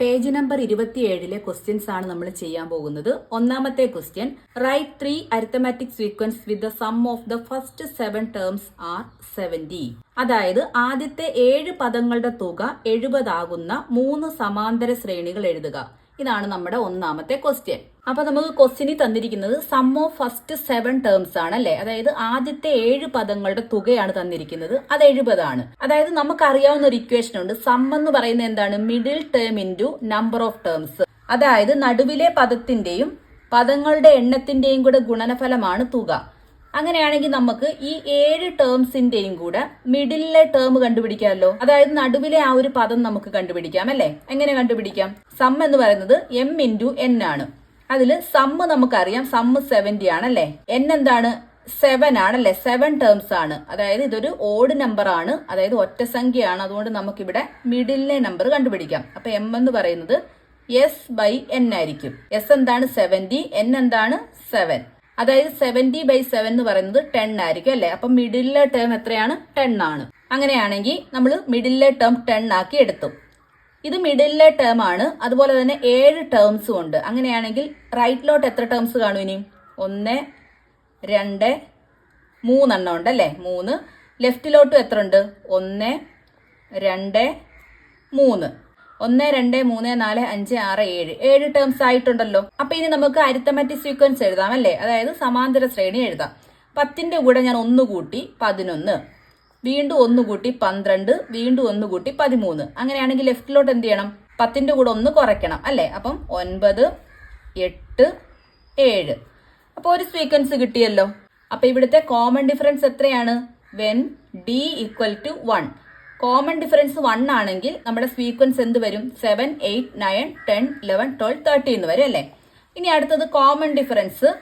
Page number ഇരുപത്തിയേഴിലെ questions ആണ് നമ്മൾ ചെയ്യാൻ പോകുന്നത്. ഒന്നാമത്തെ question right three arithmetic sequence with the sum of the first seven terms are seventy അതായത് ആദ്യത്തെ ഏഴ് പദങ്ങളുടെ തുക എഴുപതാകുന്ന മൂന്ന് സമാന്തര ശ്രേണികൾ എഴുതുക. ഇതാണ് നമ്മുടെ ഒന്നാമത്തെ ക്വസ്റ്റ്യൻ അപ്പൊ നമുക്ക് ക്വസ്റ്റ്യനിൽ തന്നിരിക്കുന്നത് sum of first seven terms ആണ് അല്ലെ? അതായത് ആദ്യത്തെ ഏഴ് പദങ്ങളുടെ തുകയാണ് തന്നിരിക്കുന്നത്. അത് എഴുപതാണ്. അതായത് നമുക്കറിയാവുന്ന ഒരു ഇക്വേഷൻ ഉണ്ട്. സം എന്ന് പറയുന്നത് എന്താണ്? Middle term into number of terms അതായത് നടുവിലെ പദത്തിന്റെയും പദങ്ങളുടെ എണ്ണത്തിന്റെയും കൂടെ ഗുണനഫലമാണ് തുക. അങ്ങനെയാണെങ്കിൽ നമുക്ക് ഈ ഏഴ് ടേംസിന്റെയും കൂടെ മിഡിലെ ടേം കണ്ടുപിടിക്കാമല്ലോ. അതായത് നടുവിലെ ആ ഒരു പദം നമുക്ക് കണ്ടുപിടിക്കാം അല്ലെ? എങ്ങനെ കണ്ടുപിടിക്കാം? സം എന്ന് പറയുന്നത് എം ഇന്റു എൻ ആണ്. അതിൽ സമ്മ് നമുക്കറിയാം സമ്മ് സെവന്റി ആണല്ലേ എൻ എന്താണ്? സെവൻ ആണല്ലേ സെവൻ ടേംസ് ആണ്. അതായത് ഇതൊരു ഓഡ് നമ്പർ ആണ്. അതായത് ഒറ്റ സംഖ്യയാണ്. അതുകൊണ്ട് നമുക്കിവിടെ മിഡിലെ നമ്പർ കണ്ടുപിടിക്കാം. അപ്പൊ എം എന്ന് പറയുന്നത് എസ് ബൈ എൻ ആയിരിക്കും. എസ് എന്താണ്? സെവന്റി എൻ എന്താണ്? സെവൻ അതായത് സെവന്റി ബൈ സെവൻ എന്ന് പറയുന്നത് ടെൻ ആയിരിക്കും അല്ലെ? അപ്പം മിഡിലെ ടേം എത്രയാണ്? ടെൻ ആണ്. അങ്ങനെയാണെങ്കിൽ നമ്മൾ മിഡിലെ ടേം ടെൻ ആക്കി എടുത്തു. ഇത് മിഡിലെ ടേം ആണ്. അതുപോലെ തന്നെ ഏഴ് ടേംസും ഉണ്ട്. അങ്ങനെയാണെങ്കിൽ റൈറ്റിലോട്ട് എത്ര ടേംസ് കാണും ഇനി? ഒന്ന് രണ്ട് മൂന്നെണ്ണം ഉണ്ട് അല്ലേ? മൂന്ന്. ലെഫ്റ്റിലോട്ടും എത്ര ഉണ്ട്? ഒന്ന് രണ്ട് മൂന്ന്. ഒന്ന് രണ്ട് മൂന്ന് നാല് അഞ്ച് ആറ് ഏഴ്. ഏഴ് ടേംസ് ആയിട്ടുണ്ടല്ലോ. അപ്പൊ ഇനി നമുക്ക് അരിത്തമാറ്റിക് സീക്വൻസ് എഴുതാം അല്ലേ? അതായത് സമാന്തര ശ്രേണി എഴുതാം. പത്തിന്റെ കൂടെ ഞാൻ ഒന്ന് കൂട്ടി പതിനൊന്ന്. വീണ്ടും ഒന്ന് കൂട്ടി പന്ത്രണ്ട്. വീണ്ടും ഒന്ന് കൂട്ടി പതിമൂന്ന്. അങ്ങനെയാണെങ്കിൽ ലെഫ്റ്റിലോട്ട് എന്ത് ചെയ്യണം? പത്തിന്റെ കൂടെ ഒന്ന് കുറയ്ക്കണം അല്ലേ? അപ്പം ഒൻപത് എട്ട് ഏഴ്. അപ്പോൾ ഒരു സീക്വൻസ് കിട്ടിയല്ലോ. അപ്പൊ ഇവിടുത്തെ കോമൺ ഡിഫറൻസ് എത്രയാണ്? When D equal to one common difference one ആണെങ്കിൽ നമ്മുടെ സീക്വൻസ് എന്ത് വരും? Seven eight nine ten eleven twelve എന്ന് വരും അല്ലേ? ഇനി അടുത്തത് കോമൺ ഡിഫറൻസ്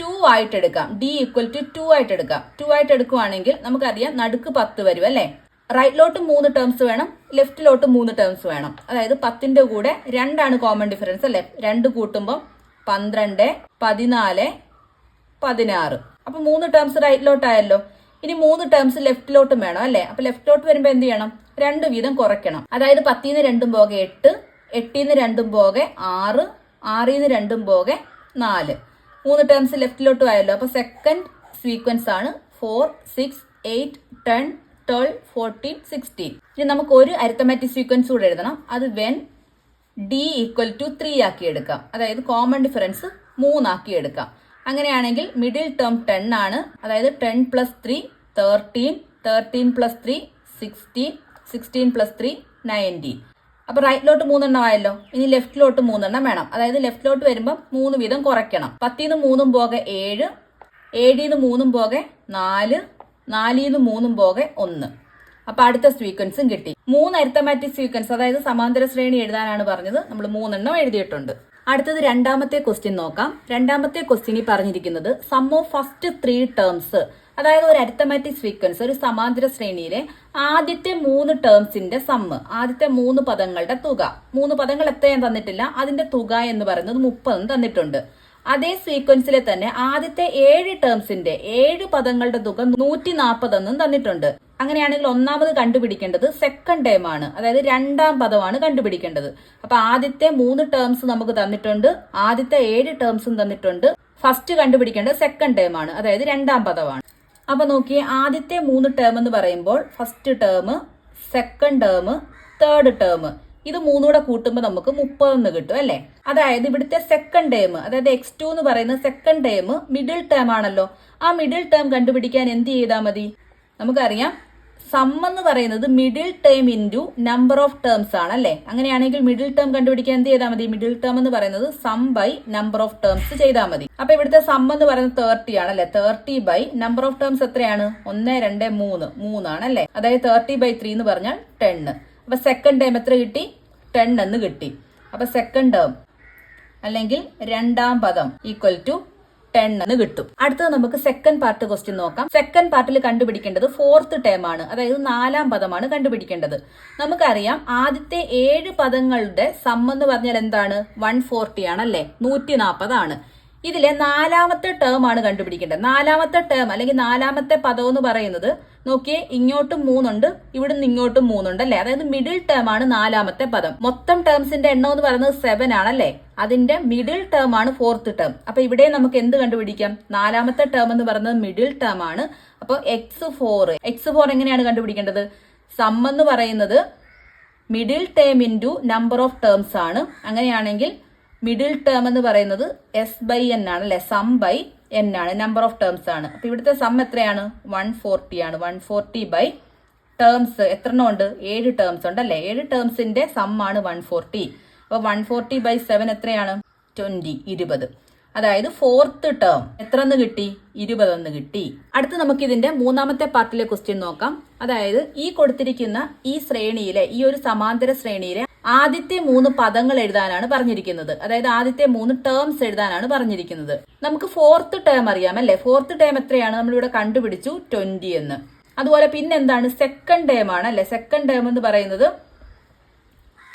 ടു ആയിട്ട് എടുക്കാം. ഡി ഈക്വൽ ടു ടു ആയിട്ട് എടുക്കാം. ടു ആയിട്ട് എടുക്കുവാണെങ്കിൽ നമുക്കറിയാം നടുക്ക് പത്ത് വരും അല്ലേ? റൈറ്റിലോട്ട് മൂന്ന് ടേംസ് വേണം ലെഫ്റ്റിലോട്ട് മൂന്ന് ടേംസ് വേണം. അതായത് പത്തിന്റെ കൂടെ രണ്ടാണ് കോമൺ ഡിഫറൻസ് അല്ലേ? രണ്ട് കൂട്ടുമ്പോൾ പന്ത്രണ്ട് പതിനാല് പതിനാറ്. അപ്പൊ മൂന്ന് ടേംസ് റൈറ്റിലോട്ടായല്ലോ ഇനി മൂന്ന് ടേംസ് ലെഫ്റ്റിലോട്ടും വേണം അല്ലേ? അപ്പൊ ലെഫ്റ്റിലോട്ട് വരുമ്പോൾ എന്ത് ചെയ്യണം? രണ്ട് വീതം കുറയ്ക്കണം. അതായത് പത്തിന്ന് രണ്ടും പോകെ എട്ട് എട്ടിന്ന് രണ്ടും പോകെ ആറ് ആറിന്ന് രണ്ടും പോകെ നാല്. മൂന്ന് ടേംസ് ലെഫ്റ്റിലോട്ട് ആയല്ലോ. അപ്പൊ സെക്കൻഡ് സീക്വൻസ് ആണ് four six eight ten twelve fourteen sixteen ഇനി നമുക്ക് ഒരു അരിത്തമാറ്റിക് സീക്വൻസ് കൂടെ എഴുതണം. അത് when D equal to three ആക്കി എടുക്കാം. അതായത് കോമൺ ഡിഫറൻസ് മൂന്നാക്കി എടുക്കാം. അങ്ങനെയാണെങ്കിൽ മിഡിൽ ടേം ടെൻ ആണ്. അതായത് ten plus three thirteen thirteen plus three sixteen sixteen plus three nineteen അപ്പൊ റൈറ്റിലോട്ട് മൂന്നെണ്ണം ആയല്ലോ. ഇനി ലെഫ്റ്റിലോട്ട് മൂന്നെണ്ണം വേണം. അതായത് ലെഫ്റ്റിലോട്ട് വരുമ്പോൾ മൂന്ന് വീതം കുറയ്ക്കണം. പത്തിന്ന് മൂന്നും പോകെ ഏഴ് ഏഴിന്ന് മൂന്നും പോകെ നാല് നാലിന്ന് മൂന്നും പോകെ ഒന്ന്. അപ്പൊ അടുത്ത സീക്വൻസും കിട്ടി. മൂന്ന് അരിത്തമാറ്റിക് സീക്വൻസ് അതായത് സമാന്തര ശ്രേണി എഴുതാനാണ് പറഞ്ഞത്. നമ്മൾ മൂന്നെണ്ണം എഴുതിയിട്ടുണ്ട്. അടുത്തത് രണ്ടാമത്തെ ക്വസ്റ്റ്യൻ നോക്കാം. രണ്ടാമത്തെ ക്വസ്റ്റ്യനിൽ പറഞ്ഞിരിക്കുന്നത് sum of first three terms അതായത് ഒരു അരിത്തമാറ്റിക് സീക്വൻസ് ഒരു സമാന്തര ശ്രേണിയിലെ ആദ്യത്തെ മൂന്ന് ടേംസിന്റെ സമ്മ് ആദ്യത്തെ മൂന്ന് പദങ്ങളുടെ തുക. മൂന്ന് പദങ്ങൾ എത്രയും തന്നിട്ടില്ല? അതിന്റെ തുക എന്ന് പറയുന്നത് മുപ്പതും തന്നിട്ടുണ്ട്. അതേ സീക്വൻസിലെ തന്നെ ആദ്യത്തെ ഏഴ് ടേംസിന്റെ ഏഴ് പദങ്ങളുടെ തുക നൂറ്റി നാൽപ്പതെന്നും തന്നിട്ടുണ്ട്. അങ്ങനെയാണെങ്കിൽ ഒന്നാമത് കണ്ടുപിടിക്കേണ്ടത് സെക്കൻഡ് ടേം ആണ്. അതായത് രണ്ടാം പദമാണ് കണ്ടുപിടിക്കേണ്ടത്. അപ്പൊ ആദ്യത്തെ മൂന്ന് ടേംസ് നമുക്ക് തന്നിട്ടുണ്ട് ആദ്യത്തെ ഏഴ് ടേംസും തന്നിട്ടുണ്ട്. ഫസ്റ്റ് കണ്ടുപിടിക്കേണ്ടത് സെക്കൻഡ് ടേം ആണ്. അതായത് രണ്ടാം പദമാണ്. അപ്പൊ നോക്കിയേ ആദ്യത്തെ മൂന്ന് ടേം എന്ന് പറയുമ്പോൾ first term second term third term ഇത് മൂന്നുകൂടെ കൂട്ടുമ്പോൾ നമുക്ക് മുപ്പതെന്ന് കിട്ടും അല്ലേ? അതായത് ഇവിടുത്തെ സെക്കൻഡ് ടേം അതായത് എക്സ് ടു എന്ന് പറയുന്ന സെക്കൻഡ് ടേം മിഡിൽ ടേം ആണല്ലോ. ആ മിഡിൽ ടേം കണ്ടുപിടിക്കാൻ എന്ത് ചെയ്താൽ മതി? നമുക്കറിയാം സം എന്ന് പറയുന്നത് middle term into number of terms ആണ് അല്ലേ? അങ്ങനെയാണെങ്കിൽ മിഡിൽ ടേം കണ്ടുപിടിക്കാൻ എന്ത് ചെയ്താൽ മതി? മിഡിൽ ടേം എന്ന് പറയുന്നത് sum by number of terms ചെയ്താൽ മതി. അപ്പൊ ഇവിടുത്തെ സം എന്ന് പറയുന്നത് തേർട്ടി ആണ് അല്ലെ? Thirty by number of terms എത്രയാണ്? ഒന്ന് രണ്ട് മൂന്ന്. മൂന്നാണ് അല്ലെ? അതായത് തേർട്ടി ബൈ ത്രീ എന്ന് പറഞ്ഞാൽ ടെൻ അപ്പൊ സെക്കൻഡ് ടേം എത്ര കിട്ടി? ടെൻ എന്ന് കിട്ടി. അപ്പൊ സെക്കൻഡ് ടേം അല്ലെങ്കിൽ രണ്ടാം പദം ഈക്വൽ ടു ടെൻ എന്ന് കിട്ടും. അടുത്തത് നമുക്ക് സെക്കൻഡ് പാർട്ട് ക്വസ്റ്റ്യൻ നോക്കാം. സെക്കൻഡ് പാർട്ടിൽ കണ്ടുപിടിക്കേണ്ടത് ഫോർത്ത് ടേം ആണ്. അതായത് നാലാം പദമാണ് കണ്ടുപിടിക്കേണ്ടത്. നമുക്കറിയാം ആദ്യത്തെ ഏഴ് പദങ്ങളുടെ സം എന്ന് പറഞ്ഞാൽ എന്താണ്? വൺ ഫോർട്ടി ആണ് അല്ലെ നൂറ്റി നാൽപ്പതാണ് ഇതിലെ നാലാമത്തെ ടേം ആണ് കണ്ടുപിടിക്കേണ്ടത്. നാലാമത്തെ ടേം അല്ലെങ്കിൽ നാലാമത്തെ പദം എന്ന് പറയുന്നത് നോക്കിയേ ഇങ്ങോട്ടും മൂന്നുണ്ട് ഇവിടുന്ന് ഇങ്ങോട്ടും മൂന്നുണ്ട് അല്ലേ? അതായത് മിഡിൽ ടേം ആണ് നാലാമത്തെ പദം. മൊത്തം ടേംസിന്റെ എണ്ണം എന്ന് പറയുന്നത് സെവൻ ആണല്ലേ അതിന്റെ മിഡിൽ ടേം ആണ് ഫോർത്ത് ടേം അപ്പൊ ഇവിടെ നമുക്ക് എന്ത് കണ്ടുപിടിക്കാം? നാലാമത്തെ ടേം എന്ന് പറയുന്നത് മിഡിൽ ടേം ആണ്. അപ്പോൾ എക്സ് ഫോർ എക്സ് ഫോർ എങ്ങനെയാണ് കണ്ടുപിടിക്കേണ്ടത്? സം എന്ന് പറയുന്നത് middle term into number of terms ആണ്. അങ്ങനെയാണെങ്കിൽ മിഡിൽ ടേം എന്ന് പറയുന്നത് എസ് ബൈ എൻ ആണ് അല്ലെ? സം ബൈ എൻ ആണ് നമ്പർ ഓഫ് ടേംസ് ആണ്. അപ്പൊ ഇവിടുത്തെ സം എത്രയാണ്? വൺ ഫോർട്ടി ആണ്. വൺ ഫോർട്ടി ബൈ ടേംസ് എത്ര എണ്ണം ഉണ്ട്? ഏഴ് ടേംസ് ഉണ്ട് അല്ലേ? ഏഴ് ടേംസിന്റെ സം ആണ് വൺ ഫോർട്ടി അപ്പൊ വൺ ഫോർട്ടി ബൈ സെവൻ എത്രയാണ്? ട്വന്റി ഇരുപത്. അതായത് ഫോർത്ത് ടേം എത്ര എന്ന് കിട്ടി? ഇരുപതെന്ന് കിട്ടി. അടുത്ത് നമുക്ക് ഇതിന്റെ മൂന്നാമത്തെ പാർട്ടിലെ ക്വസ്റ്റ്യൻ നോക്കാം. അതായത് ഈ കൊടുത്തിരിക്കുന്ന ഈ ശ്രേണിയിലെ ഈ ഒരു സമാന്തര ശ്രേണിയിലെ ആദ്യത്തെ മൂന്ന് പദങ്ങൾ എഴുതാനാണ് പറഞ്ഞിരിക്കുന്നത്. അതായത് ആദ്യത്തെ മൂന്ന് ടേംസ് എഴുതാനാണ് പറഞ്ഞിരിക്കുന്നത്. നമുക്ക് ഫോർത്ത് ടേം അറിയാം അല്ലെ? ഫോർത്ത് ടേം എത്രയാണ്? നമ്മൾ ഇവിടെ കണ്ടുപിടിച്ചു ട്വന്റി എന്ന്. അതുപോലെ പിന്നെന്താണ്? സെക്കൻഡ് ടേം ആണ് അല്ലെ? സെക്കൻഡ് ടേം എന്ന് പറയുന്നത്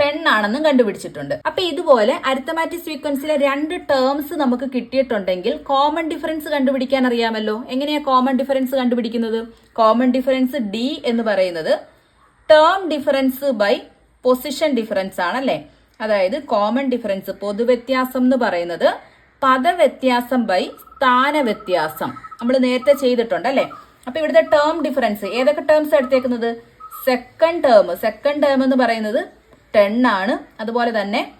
ടെൻ ആണെന്നും കണ്ടുപിടിച്ചിട്ടുണ്ട്. അപ്പൊ ഇതുപോലെ അരിത്തമാറ്റിക് സീക്വൻസിലെ രണ്ട് ടേംസ് നമുക്ക് കിട്ടിയിട്ടുണ്ടെങ്കിൽ കോമൺ ഡിഫറൻസ് കണ്ടുപിടിക്കാൻ അറിയാമല്ലോ. എങ്ങനെയാ കോമൺ ഡിഫറൻസ് കണ്ടുപിടിക്കുന്നത്? കോമൺ ഡിഫറൻസ് ഡി എന്ന് പറയുന്നത് term difference by position difference ആണല്ലേ? അതായത് കോമൺ ഡിഫറൻസ് പൊതുവ്യത്യാസം എന്ന് പറയുന്നത് പദവ്യത്യാസം ബൈ സ്ഥാനവ്യത്യാസം. നമ്മൾ നേരത്തെ ചെയ്തിട്ടുണ്ട് അല്ലേ? അപ്പൊ ഇവിടുത്തെ ടേം ഡിഫറൻസ് ഏതൊക്കെ ടേംസ് എടുത്തേക്കുന്നത്? സെക്കൻഡ് ടേം സെക്കൻഡ് ടേം എന്ന് പറയുന്നത് ടെൻ ആണ്. അതുപോലെ തന്നെ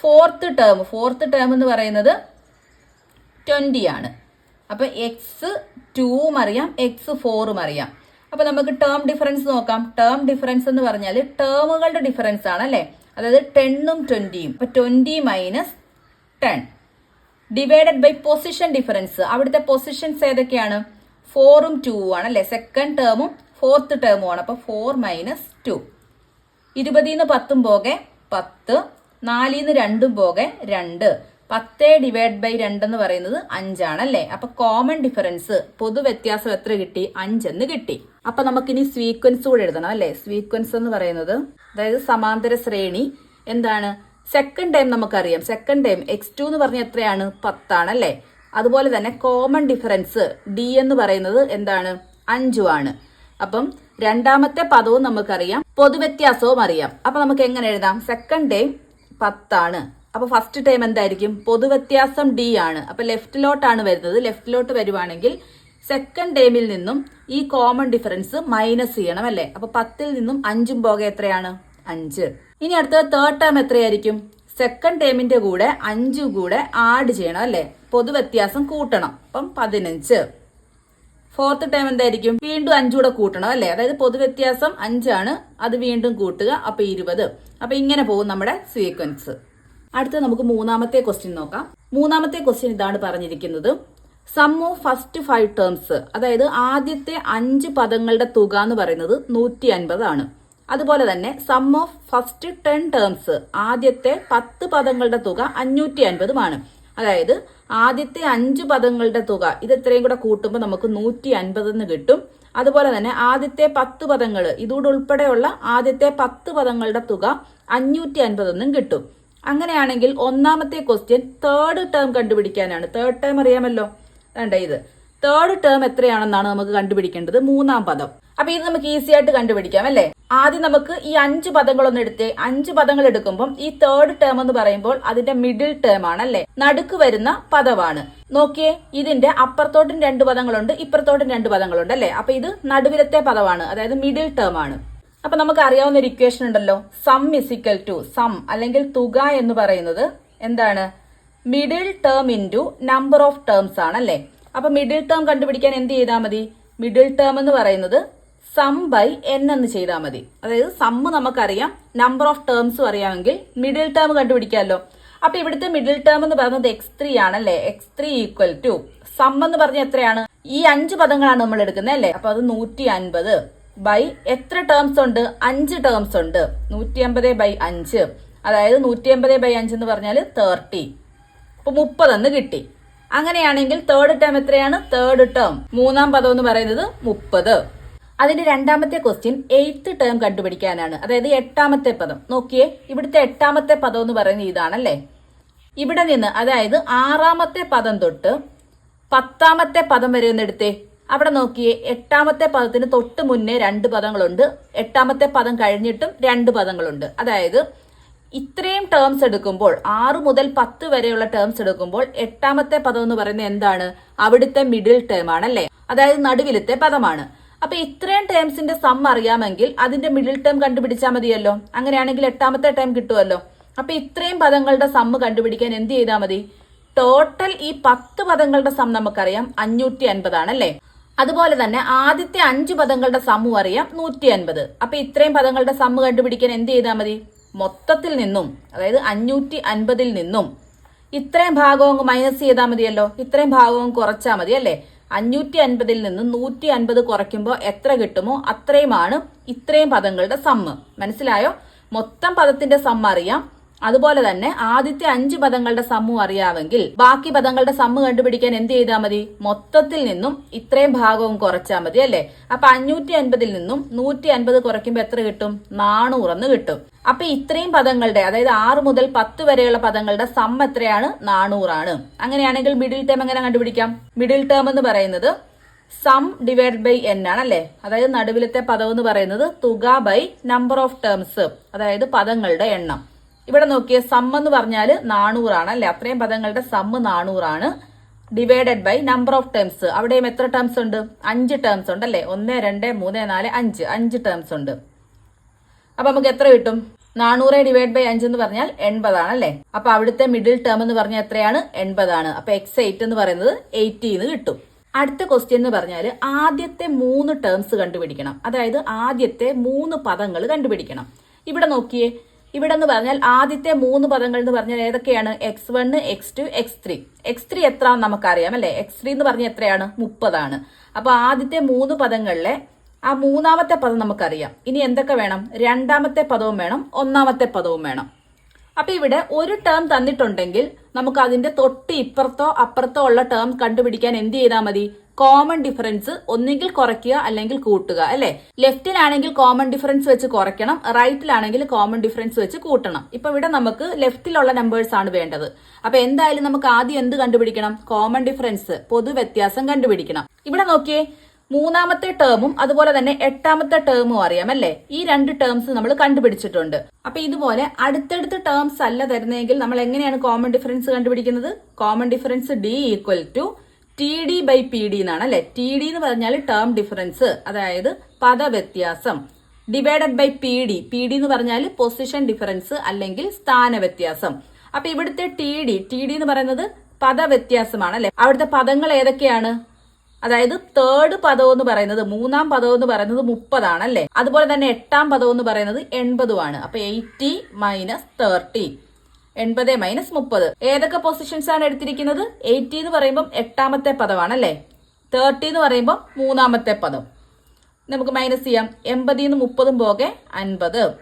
ഫോർത്ത് ടേം. ഫോർത്ത് ടേം എന്ന് പറയുന്നത് ട്വന്റി ആണ്. അപ്പൊ എക്സ് ടൂവും അറിയാം എക്സ് ഫോറും അറിയാം. അപ്പോൾ നമുക്ക് ടേം ഡിഫറൻസ് നോക്കാം. ടേം ഡിഫറൻസ് എന്ന് പറഞ്ഞാൽ ടേമുകളുടെ ഡിഫറൻസ് ആണ് അല്ലേ? അതായത് ടെണ്ണും ട്വന്റിയും അപ്പൊ twenty minus ten. Divided by position difference അവിടുത്തെ പൊസിഷൻസ് ഏതൊക്കെയാണ്? ഫോറും ടൂ ആണ് അല്ലേ? സെക്കൻഡ് ടേമും ഫോർത്ത് ടേമും ആണ്. അപ്പൊ ഫോർ മൈനസ് ടു ഇരുപതിന്ന് പത്തും പോകെ പത്ത് നാലിന്ന് രണ്ടും പോകെ രണ്ട്. പത്ത് ഡിവൈഡ് ബൈ രണ്ടെന്ന് പറയുന്നത് അഞ്ചാണ് അല്ലേ അപ്പൊ കോമൺ ഡിഫറൻസ് പൊതു വ്യത്യാസം എത്ര കിട്ടി? അഞ്ചെന്ന് കിട്ടി. അപ്പൊ നമുക്കിനി സ്വീക്വൻസ് കൂടെ എഴുതണം അല്ലേ? സ്വീക്വൻസ് എന്ന് പറയുന്നത് അതായത് സമാന്തര ശ്രേണി എന്താണ്? സെക്കൻഡ് ടൈം നമുക്കറിയാം. സെക്കൻഡ് ടൈം എക്സ് ടു എന്ന് പറഞ്ഞ എത്രയാണ്? പത്താണ് അല്ലേ അതുപോലെ തന്നെ കോമൺ ഡിഫറൻസ് ഡി എന്ന് പറയുന്നത് എന്താണ്? അഞ്ചുമാണ് അപ്പം രണ്ടാമത്തെ പദവും നമുക്കറിയാം. പൊതുവ്യത്യാസവും അറിയാം. അപ്പൊ നമുക്ക് എങ്ങനെ എഴുതാം? സെക്കൻഡ് ടൈം പത്താണ്. അപ്പൊ ഫസ്റ്റ് ടൈം എന്തായിരിക്കും? പൊതുവ്യത്യാസം ഡി ആണ്. അപ്പൊ ലെഫ്റ്റിലോട്ടാണ് വരുന്നത്. ലെഫ്റ്റിലോട്ട് വരുവാണെങ്കിൽ സെക്കൻഡ് ടൈമിൽ നിന്നും ഈ കോമൺ ഡിഫറൻസ് മൈനസ് ചെയ്യണം അല്ലേ? അപ്പൊ പത്തിൽ നിന്നും അഞ്ചും പോകെ എത്രയാണ്? അഞ്ച്. ഇനി അടുത്ത തേർഡ് ടേം എത്രയായിരിക്കും? സെക്കൻഡ് ടേമിന്റെ കൂടെ അഞ്ചും കൂടെ ആഡ് ചെയ്യണം അല്ലേ? പൊതുവ്യത്യാസം കൂട്ടണം. അപ്പം പതിനഞ്ച്. ഫോർത്ത് ടൈം എന്തായിരിക്കും? വീണ്ടും അഞ്ചൂടെ കൂട്ടണം അല്ലേ? അതായത് പൊതുവ്യത്യാസം അഞ്ചാണ് അത് വീണ്ടും കൂട്ടുക അപ്പൊ ഇരുപത്. അപ്പൊ ഇങ്ങനെ പോകും നമ്മുടെ സീക്വൻസ് അടുത്ത നമുക്ക് മൂന്നാമത്തെ ക്വസ്റ്റ്യൻ നോക്കാം. മൂന്നാമത്തെ ക്വസ്റ്റ്യൻ ഇതാണ് പറഞ്ഞിരിക്കുന്നത്. Sum of first five terms അതായത് ആദ്യത്തെ അഞ്ച് പദങ്ങളുടെ തുക എന്ന് പറയുന്നത് നൂറ്റി അൻപതാണ് അതുപോലെ തന്നെ sum of first ten terms ആദ്യത്തെ പത്ത് പദങ്ങളുടെ തുക അഞ്ഞൂറ്റി അൻപതുമാണ് അതായത് ആദ്യത്തെ അഞ്ച് പദങ്ങളുടെ തുക ഇത് എത്രയും കൂടെ കൂട്ടുമ്പോൾ നമുക്ക് നൂറ്റി അൻപതെന്ന് കിട്ടും. അതുപോലെ തന്നെ ആദ്യത്തെ പത്ത് പദങ്ങൾ ഇതോടെ ഉൾപ്പെടെയുള്ള ആദ്യത്തെ പത്ത് പദങ്ങളുടെ തുക അഞ്ഞൂറ്റി അൻപതെന്നും കിട്ടും. അങ്ങനെയാണെങ്കിൽ ഒന്നാമത്തെ ക്വസ്റ്റ്യൻ തേർഡ് ടേം കണ്ടുപിടിക്കാനാണ്. തേർഡ് ടേം അറിയാമല്ലോ? വേണ്ട ഇത്? തേർഡ് ടേം എത്രയാണെന്നാണ് നമുക്ക് കണ്ടുപിടിക്കേണ്ടത്? മൂന്നാം പദം. അപ്പൊ ഇത് നമുക്ക് ഈസി ആയിട്ട് കണ്ടുപിടിക്കാം അല്ലേ? ആദ്യം നമുക്ക് ഈ അഞ്ച് പദങ്ങളൊന്ന് എടുത്തേ അഞ്ച് പദങ്ങൾ എടുക്കുമ്പോൾ ഈ തേർഡ് ടേം എന്ന് പറയുമ്പോൾ അതിന്റെ മിഡിൽ ടേം ആണ് അല്ലെ? നടുക്ക് വരുന്ന പദമാണ്. നോക്കിയേ ഇതിന്റെ അപ്പുറത്തോട്ടും രണ്ട് പദങ്ങളുണ്ട് ഇപ്പുറത്തോട്ടും രണ്ട് പദങ്ങളുണ്ട് അല്ലെ? അപ്പൊ ഇത് നടുവിലത്തെ പദമാണ് അതായത് മിഡിൽ ടേം ആണ്. അപ്പൊ നമുക്ക് അറിയാവുന്ന ഒരു ഇക്വേഷൻ ഉണ്ടല്ലോ. സം ഇസിക്കൽ ടു സം അല്ലെങ്കിൽ തുക എന്ന് പറയുന്നത് എന്താണ്? Middle term into number of terms ആണ് അല്ലേ? അപ്പൊ മിഡിൽ ടേം കണ്ടുപിടിക്കാൻ എന്ത് ചെയ്താൽ മതി? മിഡിൽ ടേം എന്ന് പറയുന്നത് സം ബൈ എൻ എന്ന് ചെയ്താൽ മതി. അതായത് സമ്മ് നമുക്കറിയാം നമ്പർ ഓഫ് ടേംസും അറിയാമെങ്കിൽ മിഡിൽ ടേം കണ്ടുപിടിക്കാമല്ലോ. അപ്പൊ ഇവിടുത്തെ മിഡിൽ ടേം എന്ന് പറയുന്നത് എക്സ് ത്രീ ആണല്ലേ? X three equal to sum എന്ന് പറഞ്ഞ എത്രയാണ്? ഈ അഞ്ച് പദങ്ങളാണ് നമ്മൾ എടുക്കുന്നത് അല്ലേ? അപ്പൊ അത് നൂറ്റി അൻപത് ബൈ എത്ര ടേംസ് ഉണ്ട്? അഞ്ച് ടേംസ് ഉണ്ട്. നൂറ്റി അമ്പത് ബൈ അഞ്ച്. അതായത് നൂറ്റി അമ്പത് ബൈ അഞ്ച് എന്ന് പറഞ്ഞാൽ തേർട്ടി അപ്പൊ മുപ്പതെന്ന് കിട്ടി. അങ്ങനെയാണെങ്കിൽ തേർഡ് ടേം എത്രയാണ്? തേർഡ് ടേം മൂന്നാം പദം എന്ന് പറയുന്നത് മുപ്പത്. അതിന്റെ രണ്ടാമത്തെ ക്വസ്റ്റ്യൻ എയ്ത്ത് ടേം കണ്ടുപിടിക്കാനാണ്. അതായത് എട്ടാമത്തെ പദം. നോക്കിയേ ഇവിടുത്തെ എട്ടാമത്തെ പദം എന്ന് പറയുന്നത് ഇതാണല്ലേ? ഇവിടെ നിന്ന് അതായത് ആറാമത്തെ പദം തൊട്ട് പത്താമത്തെ പദം വരെ ഒന്ന് എടുത്തേ. അവിടെ നോക്കിയേ എട്ടാമത്തെ പദത്തിന് തൊട്ട് മുന്നേ രണ്ട് പദങ്ങളുണ്ട്. എട്ടാമത്തെ പദം കഴിഞ്ഞിട്ടും രണ്ട് പദങ്ങളുണ്ട്. അതായത് ഇത്രയും ടേംസ് എടുക്കുമ്പോൾ ആറ് മുതൽ പത്ത് വരെയുള്ള ടേംസ് എടുക്കുമ്പോൾ എട്ടാമത്തെ പദം എന്ന് പറയുന്നത് എന്താണ്? അവിടുത്തെ മിഡിൽ ടേം ആണ് അതായത് നടുവിലത്തെ പദമാണ്. അപ്പൊ ഇത്രയും ടേംസിന്റെ സം അറിയാമെങ്കിൽ അതിന്റെ മിഡിൽ ടേം കണ്ടുപിടിച്ചാൽ മതിയല്ലോ. അങ്ങനെയാണെങ്കിൽ എട്ടാമത്തെ ടേം കിട്ടുമല്ലോ അപ്പൊ ഇത്രയും പദങ്ങളുടെ സമ്മ് കണ്ടുപിടിക്കാൻ എന്ത് ചെയ്താൽ മതി? ടോട്ടൽ ഈ പത്ത് പദങ്ങളുടെ സം നമുക്കറിയാം അഞ്ഞൂറ്റി അൻപതാണ് അല്ലേ? അതുപോലെ തന്നെ ആദ്യത്തെ അഞ്ച് പദങ്ങളുടെ സമ്മു അറിയാം നൂറ്റി അൻപത് അപ്പൊ ഇത്രയും പദങ്ങളുടെ സമ്മ് കണ്ടുപിടിക്കാൻ എന്ത് ചെയ്താൽ മതി? മൊത്തത്തിൽ നിന്നും അതായത് അഞ്ഞൂറ്റി അൻപതിൽ നിന്നും ഇത്രയും ഭാഗവും മൈനസ് ചെയ്താൽ മതിയല്ലോ. ഇത്രയും ഭാഗവും കുറച്ചാൽ മതി അല്ലേ? അഞ്ഞൂറ്റി അൻപതിൽ നിന്ന് നൂറ്റി അൻപത് കുറയ്ക്കുമ്പോൾ എത്ര കിട്ടുമോ അത്രയുമാണ് ഇത്രയും പദങ്ങളുടെ സമ്മ് മനസ്സിലായോ? മൊത്തം പദത്തിന്റെ സമ്മ് അറിയാം. അതുപോലെ തന്നെ ആദ്യത്തെ അഞ്ച് പദങ്ങളുടെ സമ്മു അറിയാമെങ്കിൽ ബാക്കി പദങ്ങളുടെ സമ്മ് കണ്ടുപിടിക്കാൻ എന്ത് ചെയ്താൽ മതി? മൊത്തത്തിൽ നിന്നും ഇത്രയും ഭാഗവും കുറച്ചാൽ മതി അല്ലേ? അപ്പൊ അഞ്ഞൂറ്റി അൻപതിൽ നിന്നും നൂറ്റി അൻപത് കുറയ്ക്കുമ്പോൾ എത്ര കിട്ടും? നാനൂറെന്ന് കിട്ടും. അപ്പൊ ഇത്രയും പദങ്ങളുടെ അതായത് ആറ് മുതൽ പത്ത് വരെയുള്ള പദങ്ങളുടെ സം എത്രയാണ്? നാനൂറാണ്. അങ്ങനെയാണെങ്കിൽ മിഡിൽ ടേം എങ്ങനെ കണ്ടുപിടിക്കാം? മിഡിൽ ടേം എന്ന് പറയുന്നത് സം ഡിവൈഡ് ബൈ എൻ ആണ് അതായത് നടുവിലത്തെ പദം എന്ന് പറയുന്നത് തുക ബൈ നമ്പർ ഓഫ് ടേംസ് അതായത് പദങ്ങളുടെ എണ്ണം. ഇവിടെ നോക്കിയ സം എന്ന് പറഞ്ഞാൽ നാനൂറാണ് അല്ലെ? അത്രയും പദങ്ങളുടെ sum നാനൂറാണ്. Divided by number of terms അവിടെയും എത്ര ടേംസ് ഉണ്ട്? അഞ്ച് ടേംസ് ഉണ്ട് അല്ലേ? ഒന്ന് രണ്ട് മൂന്ന് നാല് അഞ്ച്. അഞ്ച് ടേംസ് ഉണ്ട്. അപ്പൊ നമുക്ക് എത്ര കിട്ടും? നാനൂറ് ഡിവൈഡ് ബൈ അഞ്ച് എന്ന് പറഞ്ഞാൽ എൺപതാണ് അല്ലേ? അപ്പൊ അവിടുത്തെ മിഡിൽ ടേം എന്ന് പറഞ്ഞാൽ എത്രയാണ്? എൺപതാണ്. അപ്പൊ എക്സ് എയ്റ്റ് എന്ന് പറയുന്നത് എയ്റ്റി എന്ന് കിട്ടും. അടുത്ത ക്വസ്റ്റ്യൻ എന്ന് പറഞ്ഞാൽ ആദ്യത്തെ മൂന്ന് ടേംസ് കണ്ടുപിടിക്കണം. അതായത് ആദ്യത്തെ മൂന്ന് പദങ്ങൾ കണ്ടുപിടിക്കണം. ഇവിടെ നോക്കിയേ. ഇവിടെ എന്ന് പറഞ്ഞാൽ ആദ്യത്തെ മൂന്ന് പദങ്ങൾ എന്ന് പറഞ്ഞാൽ ഏതൊക്കെയാണ്? X one X two X three X three എത്ര നമുക്കറിയാം അല്ലെ? എക്സ് ത്രീ എന്ന് പറഞ്ഞാൽ എത്രയാണ്? മുപ്പതാണ്. അപ്പോൾ ആദ്യത്തെ മൂന്ന് പദങ്ങളിലെ ആ മൂന്നാമത്തെ പദം നമുക്കറിയാം. ഇനി എന്തൊക്കെ വേണം? രണ്ടാമത്തെ പദവും വേണം ഒന്നാമത്തെ പദവും വേണം. അപ്പൊ ഇവിടെ ഒരു ടേം തന്നിട്ടുണ്ടെങ്കിൽ നമുക്ക് അതിന്റെ തൊട്ട് ഇപ്പുറത്തോ അപ്പുറത്തോ ഉള്ള ടേം കണ്ടുപിടിക്കാൻ എന്ത് ചെയ്താൽ മതി? കോമൺ ഡിഫറൻസ് ഒന്നുകിൽ കുറയ്ക്കുക അല്ലെങ്കിൽ കൂട്ടുക അല്ലെ? ലെഫ്റ്റിലാണെങ്കിൽ കോമൺ ഡിഫറൻസ് വെച്ച് കുറയ്ക്കണം റൈറ്റിലാണെങ്കിൽ കോമൺ ഡിഫറൻസ് വെച്ച് കൂട്ടണം. ഇപ്പൊ ഇവിടെ നമുക്ക് ലെഫ്റ്റിലുള്ള നമ്പേഴ്സ് ആണ് വേണ്ടത്. അപ്പൊ എന്തായാലും നമുക്ക് ആദ്യം എന്ത് കണ്ടുപിടിക്കണം? കോമൺ ഡിഫറൻസ് പൊതു വ്യത്യാസം കണ്ടുപിടിക്കണം. ഇവിടെ നോക്കിയേ മൂന്നാമത്തെ ടേമും അതുപോലെ തന്നെ എട്ടാമത്തെ ടേമും അറിയാം അല്ലേ? ഈ രണ്ട് ടേംസ് നമ്മൾ കണ്ടുപിടിച്ചിട്ടുണ്ട്. അപ്പൊ ഇതുപോലെ അടുത്തടുത്ത ടേംസ് അല്ല തരുന്നതെങ്കിൽ നമ്മൾ എങ്ങനെയാണ് കോമൺ ഡിഫറൻസ് കണ്ടുപിടിക്കുന്നത്? Common difference D equal to T D by P D എന്നാണ് അല്ലെ? ടി ഡി എന്ന് പറഞ്ഞാൽ ടേം ഡിഫറൻസ് അതായത് പദവ്യത്യാസം divided by P D P D എന്ന് പറഞ്ഞാൽ പൊസിഷൻ ഡിഫറൻസ് അല്ലെങ്കിൽ സ്ഥാന വ്യത്യാസം. അപ്പൊ ഇവിടുത്തെ ടി ഡി ടി ഡി എന്ന് പറയുന്നത് പദവ്യത്യാസമാണ് അല്ലെ? അവിടുത്തെ പദങ്ങൾ ഏതൊക്കെയാണ്? അതായത് തേർഡ് പദം എന്ന് പറയുന്നത് മൂന്നാം പദം എന്ന് പറയുന്നത് മുപ്പതാണ് അല്ലെ? അതുപോലെ തന്നെ എട്ടാം പദം എന്ന് പറയുന്നത് എൺപതുമാണ്. അപ്പൊ എയ്റ്റി മൈനസ് തേർട്ടി എൺപത് മൈനസ് മുപ്പത്. ഏതൊക്കെ പൊസിഷൻസ് ആണ് എടുത്തിരിക്കുന്നത്? എയ്റ്റി എന്ന് പറയുമ്പോൾ എട്ടാമത്തെ പദമാണ് അല്ലേ തേർട്ടി എന്ന് പറയുമ്പോൾ മൂന്നാമത്തെ പദം. നമുക്ക് മൈനസ് ചെയ്യാം. എൺപതിൽ നിന്ന് മുപ്പതും പോകെ അൻപത്.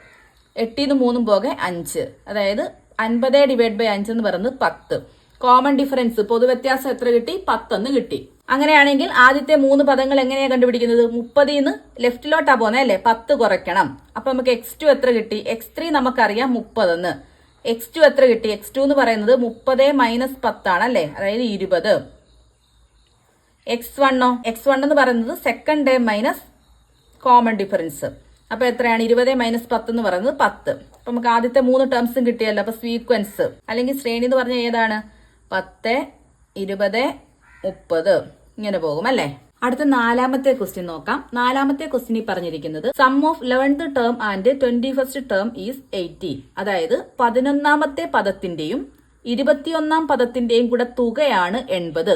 എട്ടിൽ നിന്ന് മൂന്നും പോകെ അഞ്ച്. അതായത് അൻപത് ഡിവൈഡ് ബൈ അഞ്ച് എന്ന് പറയുന്നത് പത്ത്. കോമൺ ഡിഫറൻസ് പൊതുവ്യത്യാസം എത്ര കിട്ടി? പത്തൊന്ന് കിട്ടി. അങ്ങനെയാണെങ്കിൽ ആദ്യത്തെ മൂന്ന് പദങ്ങൾ എങ്ങനെയാണ് കണ്ടുപിടിക്കുന്നത്? മുപ്പതിൽ നിന്ന് ലെഫ്റ്റിലോട്ടാ പോകുന്നത് അല്ലേ? പത്ത് കുറയ്ക്കണം. അപ്പൊ നമുക്ക് എക്സ് ടു എത്ര കിട്ടി? എക്സ് ത്രീ നമുക്കറിയാം മുപ്പതെന്ന്. എക്സ് ടു എത്ര കിട്ടി? എക്സ് ടു എന്ന് പറയുന്നത് മുപ്പത് മൈനസ് പത്താണ് അല്ലേ? അതായത് ഇരുപത്. എക്സ് വണ്ണോ എക്സ് വൺ എന്ന് പറയുന്നത് second day minus common difference അപ്പോൾ എത്രയാണ്? ഇരുപത് മൈനസ് പത്ത് എന്ന് പറയുന്നത് പത്ത്. അപ്പൊ നമുക്ക് ആദ്യത്തെ മൂന്ന് ടേംസും കിട്ടിയല്ലോ. അപ്പോൾ സീക്വൻസ് അല്ലെങ്കിൽ ശ്രേണി എന്ന് പറഞ്ഞാൽ ഏതാണ്? പത്ത് ഇരുപത് മുപ്പത്. ഇങ്ങനെ പോകും അല്ലേ? അടുത്ത നാലാമത്തെ ക്വസ്റ്റ്യൻ നോക്കാം. നാലാമത്തെ ക്വസ്റ്റ്യൻ പറഞ്ഞിരിക്കുന്നത് sum of eleventh term and twenty first term is eighty അതായത് പതിനൊന്നാമത്തെ പദത്തിന്റെയും ഇരുപത്തിയൊന്നാം പദത്തിന്റെയും കൂടെ തുകയാണ് എൺപത്.